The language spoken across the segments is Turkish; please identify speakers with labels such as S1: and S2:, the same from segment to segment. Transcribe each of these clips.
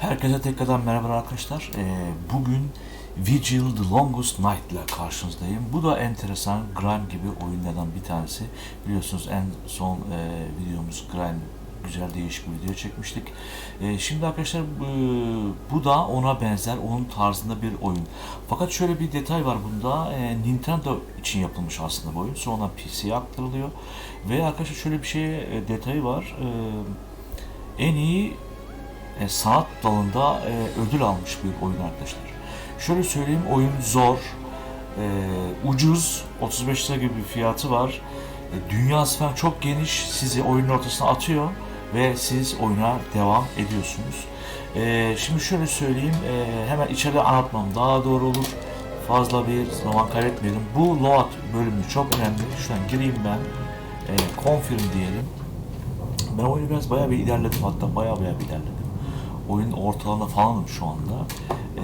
S1: Herkese tekrardan merhaba arkadaşlar. Ee, bugün Vigil The Longest Night ile karşınızdayım. Bu da enteresan Grime gibi oyunlardan bir tanesi. Biliyorsunuz en son e, videomuz Grime güzel değişik bir video çekmiştik. E, şimdi arkadaşlar bu, bu da ona benzer, onun tarzında bir oyun. Fakat şöyle bir detay var bunda. E, Nintendo için yapılmış aslında bu oyun. Sonra PC'ye aktarılıyor. Ve arkadaşlar şöyle bir şey e, detayı var. E, en iyi e, sanat dalında e, ödül almış bir oyun arkadaşlar. Şöyle söyleyeyim oyun zor, e, ucuz, 35 lira gibi bir fiyatı var. E, dünyası falan çok geniş, sizi oyunun ortasına atıyor ve siz oyuna devam ediyorsunuz. Şimdi şöyle söyleyeyim, hemen içeride anlatmam daha doğru olur. Fazla bir zaman kaybetmeyelim. Bu load bölümü çok önemli. Şu an gireyim ben. Confirm diyelim. Ben oyunu biraz bayağı bir ilerledim hatta bayağı bayağı bir ilerledim. Oyunun ortalarında falanım şu anda. Ee,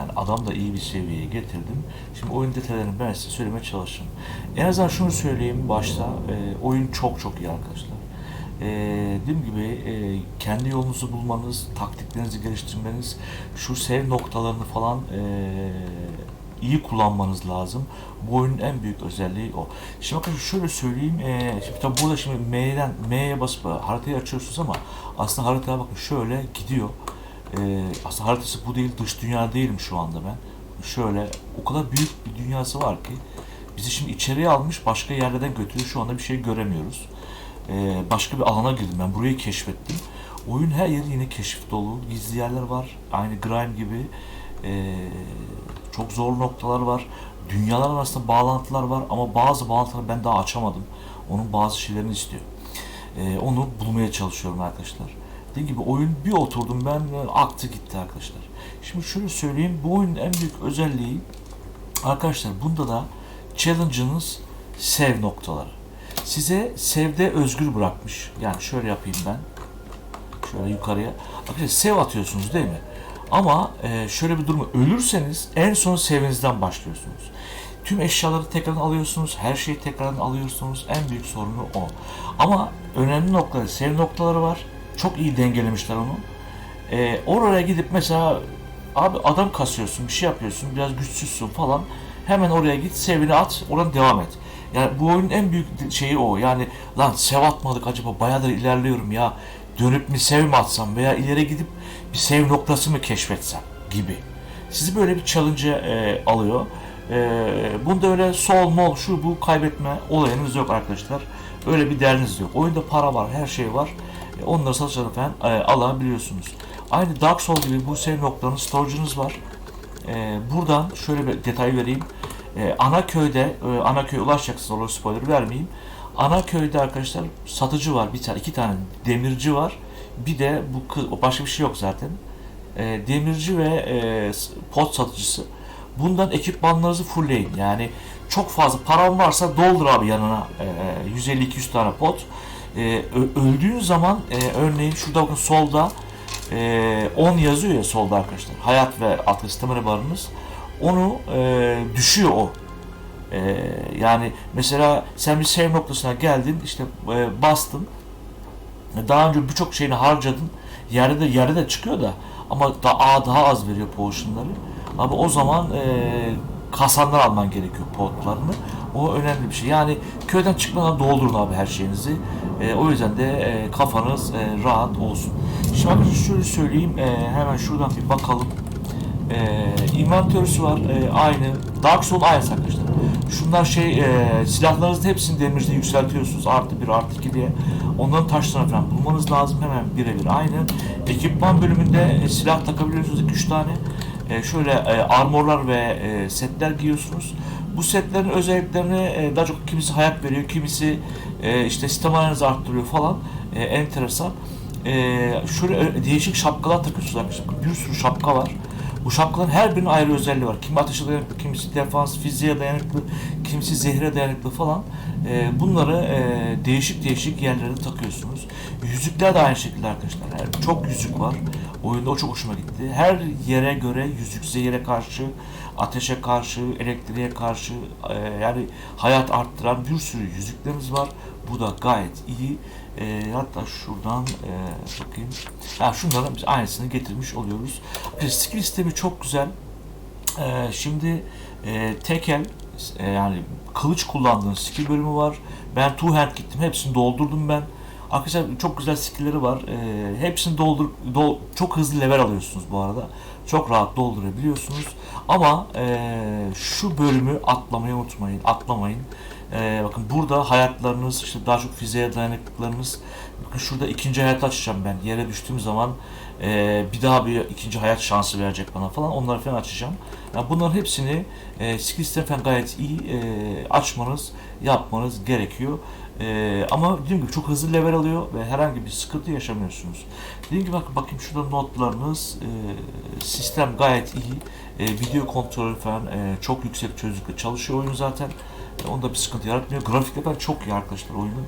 S1: yani adam da iyi bir seviyeye getirdim. Şimdi oyun detaylarını ben size söylemeye çalışırım. En azından şunu söyleyeyim başta. E, oyun çok çok iyi arkadaşlar. E, dediğim gibi e, kendi yolunuzu bulmanız, taktiklerinizi geliştirmeniz, şu sev noktalarını falan e, iyi kullanmanız lazım. Bu oyunun en büyük özelliği o. Şimdi bakın şöyle söyleyeyim. E, şimdi tabi burada şimdi M'den M'ye basıp haritayı açıyorsunuz ama aslında haritaya bakın şöyle gidiyor. E, aslında haritası bu değil, dış dünya değilim şu anda ben. Şöyle o kadar büyük bir dünyası var ki bizi şimdi içeriye almış başka yerlerden götürüyor. Şu anda bir şey göremiyoruz. E, başka bir alana girdim ben. Burayı keşfettim. Oyun her yeri yine keşif dolu. Gizli yerler var. Aynı Grime gibi. E, çok zor noktalar var. Dünyalar arasında bağlantılar var ama bazı bağlantıları ben daha açamadım. Onun bazı şeylerini istiyor. Ee, onu bulmaya çalışıyorum arkadaşlar. Dediğim gibi oyun bir oturdum ben aktı gitti arkadaşlar. Şimdi şöyle söyleyeyim bu oyunun en büyük özelliği arkadaşlar bunda da challenge'ınız sev noktaları. Size sevde özgür bırakmış. Yani şöyle yapayım ben. Şöyle yukarıya. Arkadaşlar sev atıyorsunuz değil mi? Ama e, şöyle bir durum ölürseniz en son sevinizden başlıyorsunuz. Tüm eşyaları tekrardan alıyorsunuz, her şeyi tekrardan alıyorsunuz. En büyük sorunu o. Ama önemli noktaları, sev noktaları var. Çok iyi dengelemişler onu. E, oraya gidip mesela abi adam kasıyorsun, bir şey yapıyorsun, biraz güçsüzsün falan. Hemen oraya git, sevini at, oradan devam et. Yani bu oyunun en büyük şeyi o. Yani lan sev atmadık acaba bayağıdır ilerliyorum ya. Dönüp mi sev mi atsam veya ileri gidip bir sev noktası mı keşfetsem gibi. Sizi böyle bir challenge e, alıyor. E, bunda öyle sol mol şu bu kaybetme olayınız yok arkadaşlar. Öyle bir derdiniz yok. Oyunda para var, her şey var. E, onları satışları falan e, alabiliyorsunuz. Aynı Dark Souls gibi bu sev noktanın storage'ınız var. E, buradan şöyle bir detay vereyim. E, ana köyde, e, ana köye ulaşacaksınız. Orada spoiler vermeyeyim. Ana köyde arkadaşlar satıcı var. Bir tane, iki tane demirci var. Bir de bu kız, başka bir şey yok zaten. E, demirci ve e, pot satıcısı. Bundan ekipmanlarınızı fullleyin. Yani çok fazla paran varsa doldur abi yanına e, 150-200 tane pot. E, öldüğün zaman e, örneğin şurada bakın solda e, 10 yazıyor ya solda arkadaşlar. Hayat ve atlı stamina barınız. Onu e, düşüyor o. E, yani mesela sen bir save noktasına geldin işte e, bastın daha önce birçok şeyini harcadın. Yerde de çıkıyor da ama daha daha az veriyor potionları. Ama o zaman e, kasandan alman gerekiyor potlarını. O önemli bir şey. Yani köyden çıkmadan doldurun abi her şeyinizi. E, o yüzden de e, kafanız e, rahat olsun. Şimdi şöyle söyleyeyim. E, hemen şuradan bir bakalım. E, inventörüsü var. E, aynı. Dark Soul aynı arkadaşlar. Şunlar şey e, silahlarınızın hepsini demirde yükseltiyorsunuz. Artı bir artı iki diye. Onların taşlarını falan bulmanız lazım. Hemen birebir aynı. Ekipman bölümünde e, silah takabiliyorsunuz 2-3 tane. E, şöyle e, armorlar ve e, setler giyiyorsunuz. Bu setlerin özelliklerini e, daha çok kimisi hayat veriyor, kimisi e, işte staminanızı arttırıyor falan. E, enteresan. E, şöyle e, değişik şapkalar takıyorsunuz. Bir sürü şapka var. Bu şapkaların her birinin ayrı özelliği var. Kimi ateşe dayanıklı, kimisi defans, fiziğe dayanıklı, kimisi zehre dayanıklı falan. E, bunları e, değişik değişik yerlere takıyorsunuz. Yüzükler de aynı şekilde arkadaşlar. Yani çok yüzük var. Oyunda o çok hoşuma gitti. Her yere göre yüzük zehire karşı, ateşe karşı, elektriğe karşı e, yani hayat arttıran bir sürü yüzüklerimiz var. Bu da gayet iyi. E, hatta şuradan e, bakayım. Ha, şunların biz aynısını getirmiş oluyoruz. Skill sistemi çok güzel. E, şimdi e, tekel e, yani kılıç kullandığın skill bölümü var. Ben two hand gittim. Hepsini doldurdum ben. Arkadaşlar çok güzel skill'leri var. E, hepsini doldur, dol, çok hızlı level alıyorsunuz bu arada. Çok rahat doldurabiliyorsunuz. Ama e, şu bölümü atlamayı unutmayın. Atlamayın. E, bakın burada hayatlarınız, işte daha çok fiziğe dayanıklıklarınız. Bakın şurada ikinci hayat açacağım ben. Yere düştüğüm zaman e, bir daha bir ikinci hayat şansı verecek bana falan. Onları falan açacağım. Yani bunların hepsini e, skill sistem falan gayet iyi e, açmanız, yapmanız gerekiyor. E, ama dediğim gibi çok hızlı level alıyor ve herhangi bir sıkıntı yaşamıyorsunuz. Dediğim gibi bakın bakayım şurada notlarınız, e, sistem gayet iyi. E, video kontrolü falan e, çok yüksek çözünürlükle çalışıyor oyun zaten. Onda bir sıkıntı yaratmıyor. Grafikler falan çok iyi arkadaşlar oyunun.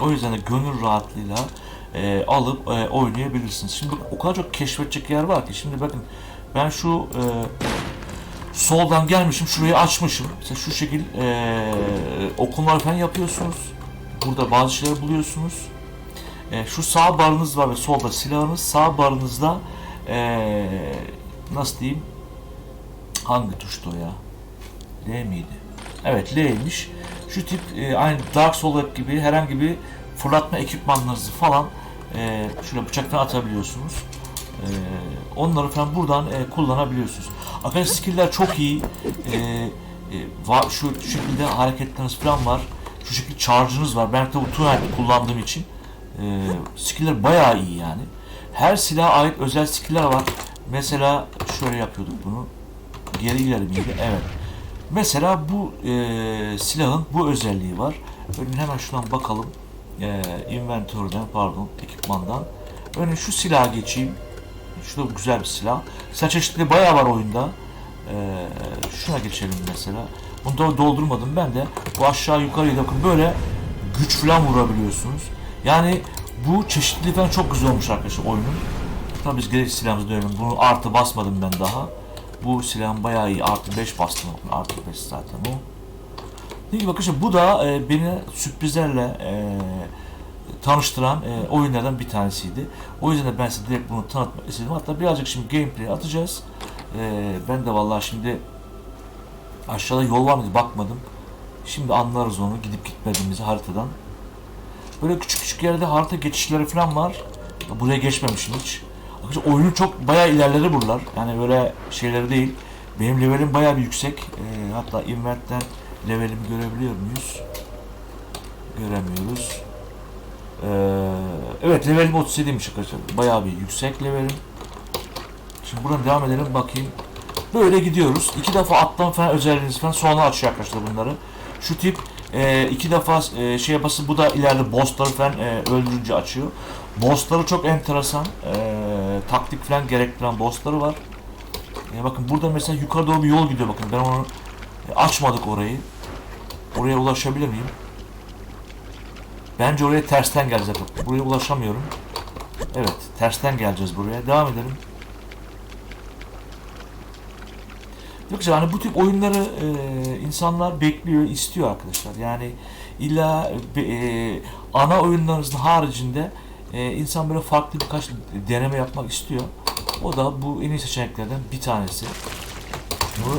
S1: O yüzden de gönül rahatlığıyla e, alıp e, oynayabilirsiniz. Şimdi o kadar çok keşfedecek yer var ki. Şimdi bakın ben şu e, soldan gelmişim şurayı açmışım. Mesela şu şekil e, okumlar falan yapıyorsunuz. Burada bazı şeyler buluyorsunuz. E, şu sağ barınız var ve solda silahınız. Sağ barınızda e, nasıl diyeyim hangi tuştu o ya? L miydi? Evet L'ymiş. Şu tip e, aynı Dark Souls gibi herhangi bir fırlatma ekipmanlarınızı falan e, şöyle bıçaktan atabiliyorsunuz. E, onları falan buradan e, kullanabiliyorsunuz. Arkadaşlar skill'ler çok iyi. E, e, var, şu, şekilde hareketleriniz falan var. Şu şekilde charge'ınız var. Ben de bu tunnel kullandığım için e, skill'ler bayağı iyi yani. Her silaha ait özel skill'ler var. Mesela şöyle yapıyorduk bunu. Geri ileri? Evet. Mesela bu e, silahın bu özelliği var. Örneğin hemen şuradan bakalım. E, inventörden pardon ekipmandan. Örneğin şu silaha geçeyim. Şurada bu güzel bir silah. Silah çeşitleri bayağı var oyunda. E, şuna geçelim mesela. Bunu da doldurmadım ben de. Bu aşağı yukarıya bakın böyle güç falan vurabiliyorsunuz. Yani bu çeşitliliği falan çok güzel olmuş arkadaşlar oyunun. Tabii biz gerek silahımızı dönelim. Bunu artı basmadım ben daha. Bu silahım bayağı iyi. Artı 5 bastım. Artı 5 zaten o. Peki bakın bu da e, beni sürprizlerle e, tanıştıran e, oyunlardan bir tanesiydi. O yüzden de ben size direkt bunu tanıtmak istedim. Hatta birazcık şimdi gameplay atacağız. E, ben de vallahi şimdi aşağıda yol var mıydı bakmadım. Şimdi anlarız onu gidip gitmediğimizi haritadan. Böyle küçük küçük yerde harita geçişleri falan var. Buraya geçmemişim hiç. Arkadaşlar oyunun çok bayağı ilerleri buralar. Yani böyle şeyleri değil. Benim levelim bayağı bir yüksek. Ee, hatta invertten levelimi görebiliyor muyuz? Göremiyoruz. Ee, evet levelim 37'ymiş arkadaşlar. Bayağı bir yüksek levelim. Şimdi buradan devam edelim bakayım. Böyle gidiyoruz. İki defa atlam falan özelliğiniz falan sonra açıyor arkadaşlar bunları. Şu tip e, iki defa e, şey yapası bu da ileride bossları falan e, öldürünce açıyor. Bossları çok enteresan. E, taktik falan gerektiren bossları var. E, bakın burada mesela yukarı doğru bir yol gidiyor bakın. Ben onu e, açmadık orayı. Oraya ulaşabilir miyim? Bence oraya tersten geleceğiz. Buraya ulaşamıyorum. Evet, tersten geleceğiz buraya. Devam edelim. Yoksa hani bu tip oyunları e, insanlar bekliyor, istiyor arkadaşlar. Yani illa e, ana oyunlarınızın haricinde e, insan böyle farklı birkaç deneme yapmak istiyor. O da bu en iyi seçeneklerden bir tanesi. Bu,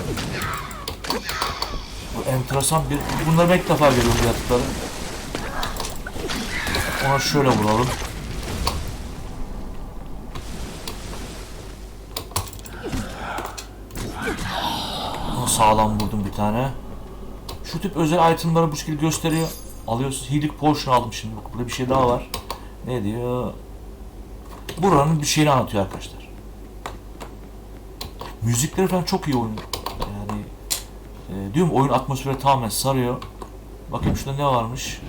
S1: bu enteresan bir... Bunları ilk defa görüyorum yaratıkları. Ona şöyle vuralım. Sağlam vurdum bir tane. Şu tip özel itemları bu şekilde gösteriyor. Alıyorsunuz. Healing Potion aldım şimdi. Bak burada bir şey daha var. Ne diyor? Buranın bir şeyini anlatıyor arkadaşlar. Müzikleri falan çok iyi oyun. Yani e, diyorum oyun atmosferi tamamen sarıyor. Bakayım şurada ne varmış.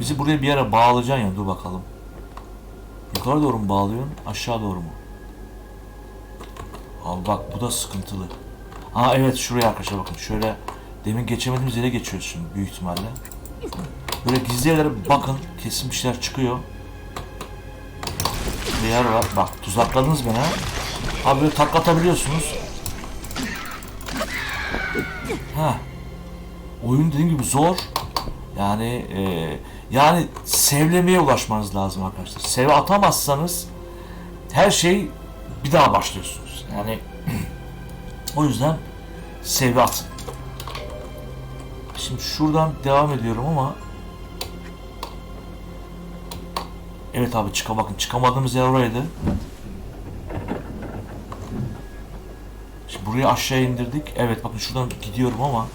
S1: Bizi buraya bir yere bağlayacaksın ya dur bakalım. Yukarı doğru mu bağlıyorsun? Aşağı doğru mu? Abi bak bu da sıkıntılı. Ha evet şuraya arkadaşlar bakın şöyle demin geçemediğimiz yere geçiyoruz şimdi büyük ihtimalle. Böyle gizli yerlere bakın kesin bir şeyler çıkıyor. Bir yer var. Bak tuzakladınız beni ha. Abi böyle takla atabiliyorsunuz. Ha. Oyun dediğim gibi zor. Yani e, yani sevlemeye ulaşmanız lazım arkadaşlar. Seve atamazsanız her şey bir daha başlıyorsunuz. Yani o yüzden seve atın. Şimdi şuradan devam ediyorum ama Evet abi çıka bakın çıkamadığımız yer oraydı. Şimdi burayı aşağı indirdik. Evet bakın şuradan gidiyorum ama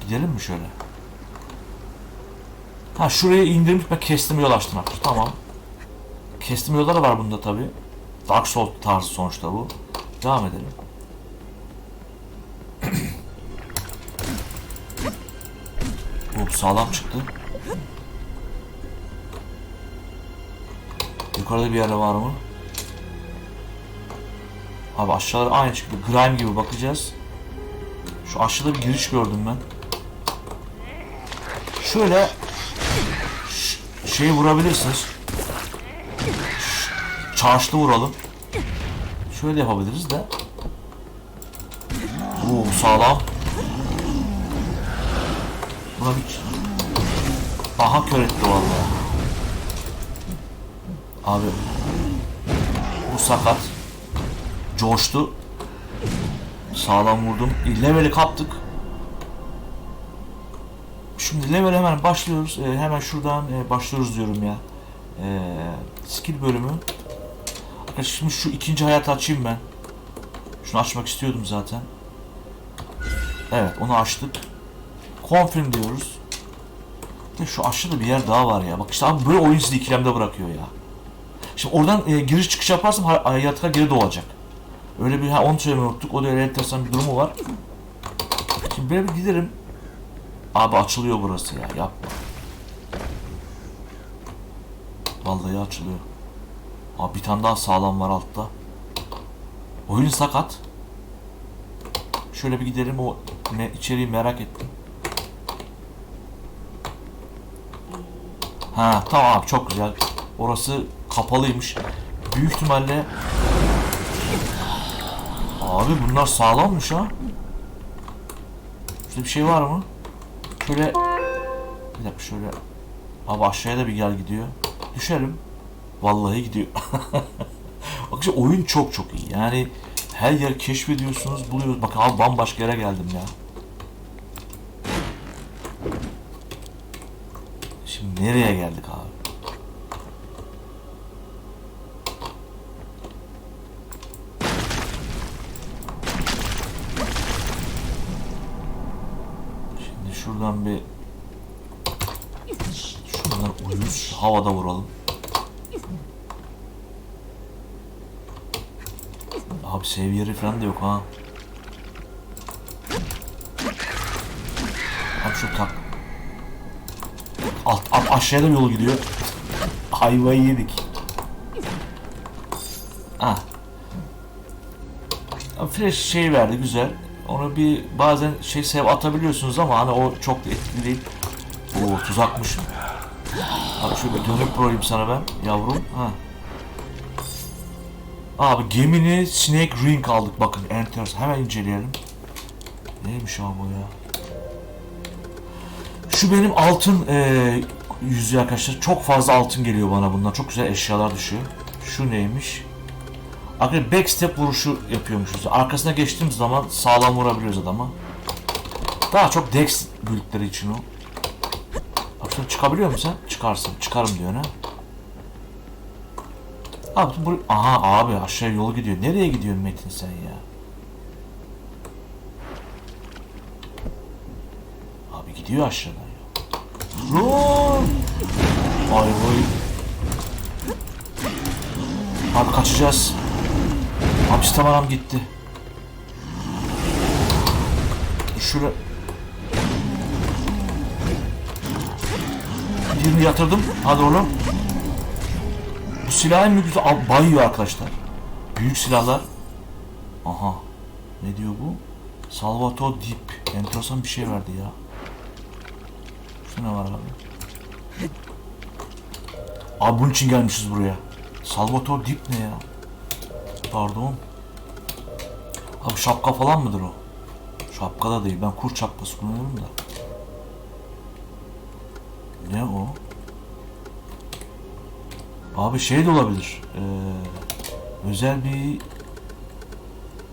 S1: gidelim mi şöyle? Ha şuraya indirmiş ben kestim yol açtım. Tamam. Kestim yolları var bunda tabi. Dark Souls tarzı sonuçta bu. Devam edelim. Bu sağlam çıktı. Yukarıda bir yerde var mı? Abi aşağıda aynı çıktı. Grime gibi bakacağız. Şu aşağıda bir giriş gördüm ben. Şöyle şeyi vurabilirsiniz. Çarşlı vuralım. Şöyle yapabiliriz de. Oo sağlam. Buna bir Aha kör etti vallahi. Abi bu sakat. Coştu. Sağlam vurdum. Level'i kaptık. Şimdi level hemen başlıyoruz. Ee, hemen şuradan e, başlıyoruz diyorum ya. Ee, skill bölümü. Arkadaşlar şimdi şu ikinci hayatı açayım ben. Şunu açmak istiyordum zaten. Evet onu açtık. Confirm diyoruz. De şu aşağıda bir yer daha var ya. Bak işte abi böyle oyun sizi ikilemde bırakıyor ya. Şimdi oradan e, giriş çıkış yaparsam hay- hayatıma geri doğacak. Öyle bir ha onu söylemeyi unuttuk. O da öyle enteresan bir durumu var. Şimdi böyle bir giderim. Abi açılıyor burası ya. Yapma. Vallahi açılıyor. Abi bir tane daha sağlam var altta. Oyun sakat. Şöyle bir gidelim o ne içeriği merak ettim. Ha tamam abi çok güzel. Orası kapalıymış. Büyük ihtimalle Abi bunlar sağlammış ha. Şurada bir şey var mı? Şöyle bir dakika şöyle Abi aşağıya da bir gel gidiyor. Düşerim. Vallahi gidiyor. Bakın oyun çok çok iyi. Yani her yer keşfediyorsunuz, buluyorsunuz. Bakın abi bambaşka yere geldim ya. Şimdi nereye geldik abi? Şimdi şuradan bir şuradan uyuz havada vuralım. Abi seviyeri falan da yok ha. Abi şu tak. Alt, alt aşağıya da yol gidiyor. Hayvayı yedik. Ah. Fresh şey verdi güzel. Onu bir bazen şey sev atabiliyorsunuz ama hani o çok da etkili değil. Oo tuzakmış. Abi şöyle dönüp vurayım sana ben yavrum. Ha. Abi gemini Snake Ring aldık bakın enteresan. Hemen inceleyelim. Neymiş abi o ya? Şu benim altın e, yüzüğü arkadaşlar. Çok fazla altın geliyor bana bundan. Çok güzel eşyalar düşüyor. Şu neymiş? Arkadaşlar backstep vuruşu yapıyormuşuz. Arkasına geçtiğimiz zaman sağlam vurabiliyoruz adama. Daha çok dex büyükleri için o. Sen çıkabiliyor musun sen? Çıkarsın. Çıkarım diyor ne? Abi bu aha abi aşağı yol gidiyor. Nereye gidiyorsun Metin sen ya? Abi gidiyor aşağıdan ya. Run! Ay vay. Abi kaçacağız. Hapis tamam gitti. Şuraya... Birini yatırdım. Hadi oğlum. Silahın? Abi bayıyor arkadaşlar. Büyük silahlar. Aha. Ne diyor bu? Salvatore Dip. Enteresan bir şey verdi ya. Şu ne var abi? Abi bunun için gelmişiz buraya. Salvatore Dip ne ya? Pardon. Abi şapka falan mıdır o? Şapka da değil. Ben kurt şapkası kullanıyorum da. Ne o? Abi şey de olabilir. Ee, özel bir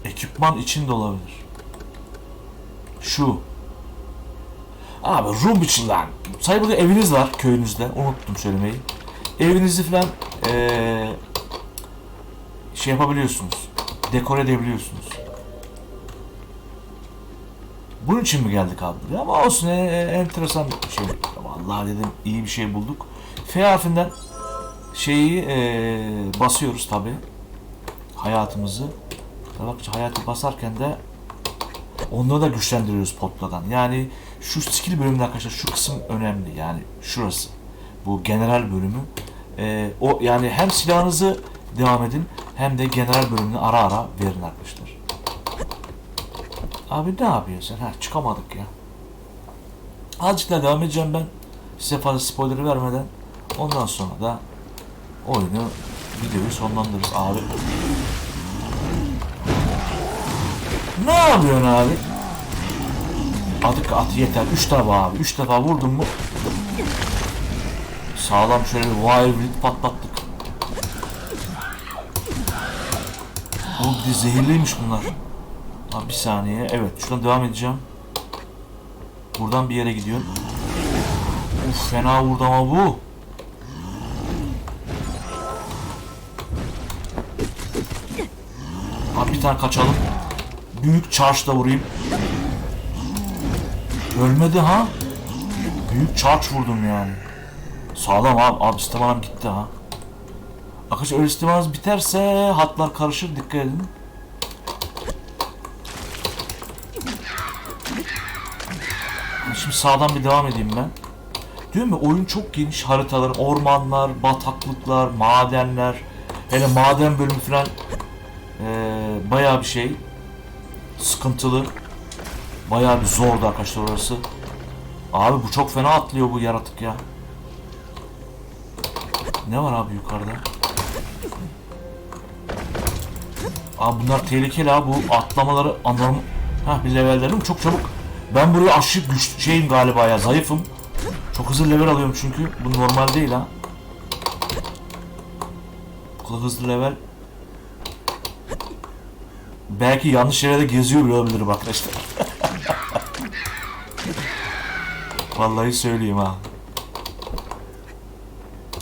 S1: ekipman için de olabilir. Şu. Abi room için lan. Say burada eviniz var köyünüzde. Unuttum söylemeyi. Evinizi falan ee, şey yapabiliyorsunuz. Dekore edebiliyorsunuz. Bunun için mi geldik abi? Ama olsun e, e, enteresan bir şey. Vallahi dedim iyi bir şey bulduk. F harfinden şeyi e, basıyoruz tabi. Hayatımızı. Tabii bak hayatı basarken de onları da güçlendiriyoruz potladan. Yani şu skill bölümünde arkadaşlar şu kısım önemli. Yani şurası. Bu general bölümü. E, o yani hem silahınızı devam edin hem de general bölümünü ara ara verin arkadaşlar. Abi ne yapıyorsun? Ha çıkamadık ya. Azıcık daha devam edeceğim ben. Size fazla spoiler vermeden. Ondan sonra da oyunu videoyu sonlandırırız abi. Ne yapıyorsun abi? Adık at yeter. Üç defa abi. Üç defa vurdun mu? Sağlam şöyle bir wild patlattık. Bu bir zehirliymiş bunlar. Abi bir saniye. Evet şuradan devam edeceğim. Buradan bir yere gidiyorum. Uf fena vurdu ama bu. Tane kaçalım. Büyük charge'la vurayım. Ölmedi ha. Büyük charge vurdum yani. Sağlam abi. Abi istimanım gitti ha. Arkadaşlar öyle istimanız biterse hatlar karışır. Dikkat edin. Şimdi sağdan bir devam edeyim ben. Diyorum ya oyun çok geniş haritalar, ormanlar, bataklıklar, madenler. Hele maden bölümü falan ee, bayağı bir şey sıkıntılı. Bayağı bir zordu arkadaşlar orası. Abi bu çok fena atlıyor bu yaratık ya. Ne var abi yukarıda? Abi bunlar tehlikeli abi bu atlamaları anlarım. Hah bir levellerim çok çabuk. Ben buraya aşırı güçlü şeyim galiba ya zayıfım. Çok hızlı level alıyorum çünkü. Bu normal değil ha. Bu kadar hızlı level. Belki yanlış yerde geziyor bile olabilirim arkadaşlar. Vallahi söyleyeyim ha.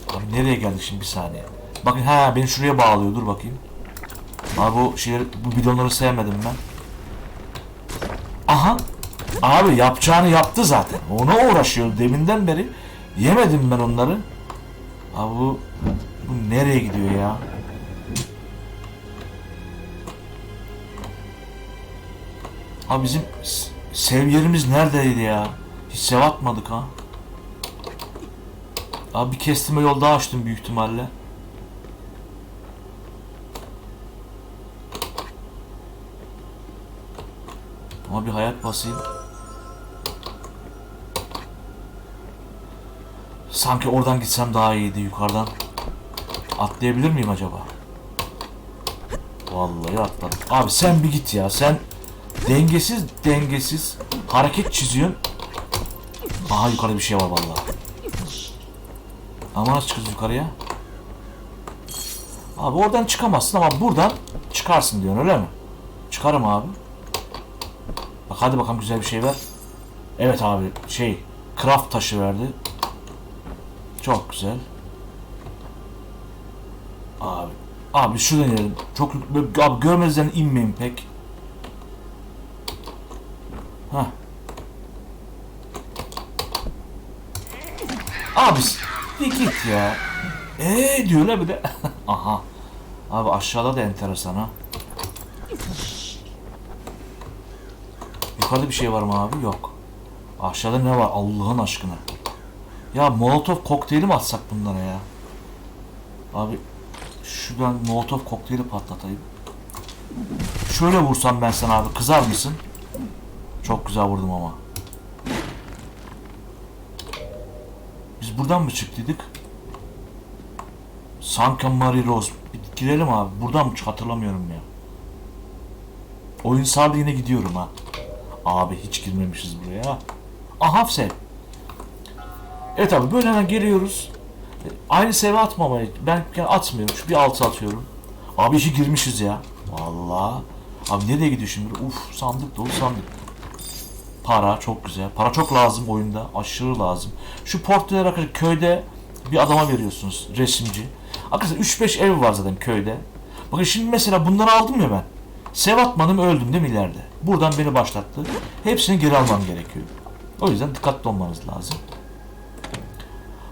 S1: Abi nereye geldik şimdi bir saniye. Bakın ha beni şuraya bağlıyor dur bakayım. Abi bu şeyleri, bu bidonları sevmedim ben. Aha. Abi yapacağını yaptı zaten. Ona uğraşıyor deminden beri. Yemedim ben onları. Abi bu, bu nereye gidiyor ya? Abi bizim s- sev yerimiz neredeydi ya? Hiç sev atmadık ha. Abi bir kestime yol daha açtım büyük ihtimalle. Ama bir hayat basayım. Sanki oradan gitsem daha iyiydi yukarıdan. Atlayabilir miyim acaba? Vallahi atladım. Abi sen bir git ya. Sen dengesiz dengesiz hareket çiziyorsun. Aha yukarıda bir şey var vallahi. Ama nasıl çıkacağız yukarıya? Abi oradan çıkamazsın ama buradan çıkarsın diyorsun öyle mi? Çıkarım abi. Bak hadi bakalım güzel bir şey ver. Evet abi şey craft taşı verdi. Çok güzel. Abi. Abi şuradan inelim. Çok abi görmezden inmeyin pek. Abi bir git ya. Eee diyorlar bir de. Aha. Abi aşağıda da enteresan ha. Yukarıda bir şey var mı abi? Yok. Aşağıda ne var Allah'ın aşkına? Ya Molotov kokteyli mi atsak bunlara ya? Abi şuradan Molotov kokteyli patlatayım. Şöyle vursam ben sana abi kızar mısın? Çok güzel vurdum ama. Biz buradan mı çıktıydık? Sanka Marie Rose. Bir girelim abi. Buradan mı çık hatırlamıyorum ya. Oyun sardı yine gidiyorum ha. Abi hiç girmemişiz buraya. Aha Hafse. Evet abi böyle hemen geliyoruz. Aynı seve atmamayı ben atmıyorum. Şu bir altı atıyorum. Abi işi girmişiz ya. Vallahi. Abi nereye gidiyor şimdi? Uf sandık dolu sandık. Para çok güzel. Para çok lazım oyunda. Aşırı lazım. Şu portreleri arkadaşlar köyde bir adama veriyorsunuz. Resimci. Arkadaşlar 3-5 ev var zaten köyde. Bakın şimdi mesela bunları aldım ya ben. Sev atmadım öldüm değil mi ileride? Buradan beni başlattı. Hepsini geri almam gerekiyor. O yüzden dikkatli olmanız lazım.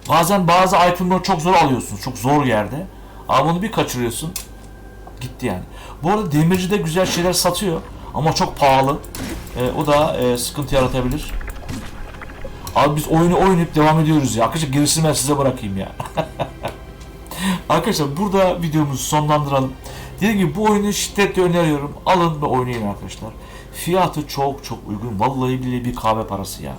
S1: Bazen bazı itemları çok zor alıyorsunuz. Çok zor yerde. Ama onu bir kaçırıyorsun. Gitti yani. Bu arada demirci de güzel şeyler satıyor. Ama çok pahalı. Ee, o da e, sıkıntı yaratabilir. Abi biz oyunu oynayıp devam ediyoruz ya. Arkadaşlar gerisini ben size bırakayım ya. Arkadaşlar burada videomuzu sonlandıralım. Dediğim gibi bu oyunu şiddetle öneriyorum. Alın ve oynayın arkadaşlar. Fiyatı çok çok uygun. Vallahi bile bir kahve parası ya.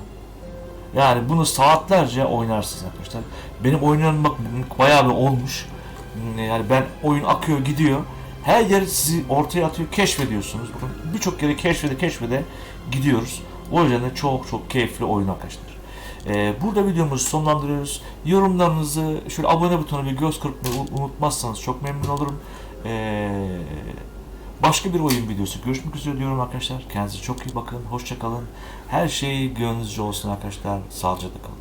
S1: Yani bunu saatlerce oynarsınız arkadaşlar. Benim oyunlarım bak bayağı bir olmuş. Yani ben oyun akıyor gidiyor. Her yer sizi ortaya atıyor, keşfediyorsunuz. Bakın birçok yere keşfede keşfede gidiyoruz. O yüzden de çok çok keyifli oyun arkadaşlar. Ee, burada videomuzu sonlandırıyoruz. Yorumlarınızı, şöyle abone butonuna bir göz kırpmayı unutmazsanız çok memnun olurum. Ee, başka bir oyun videosu görüşmek üzere diyorum arkadaşlar. Kendinize çok iyi bakın, hoşça kalın. Her şey gönlünüzce olsun arkadaşlar. Sağlıcakla kalın.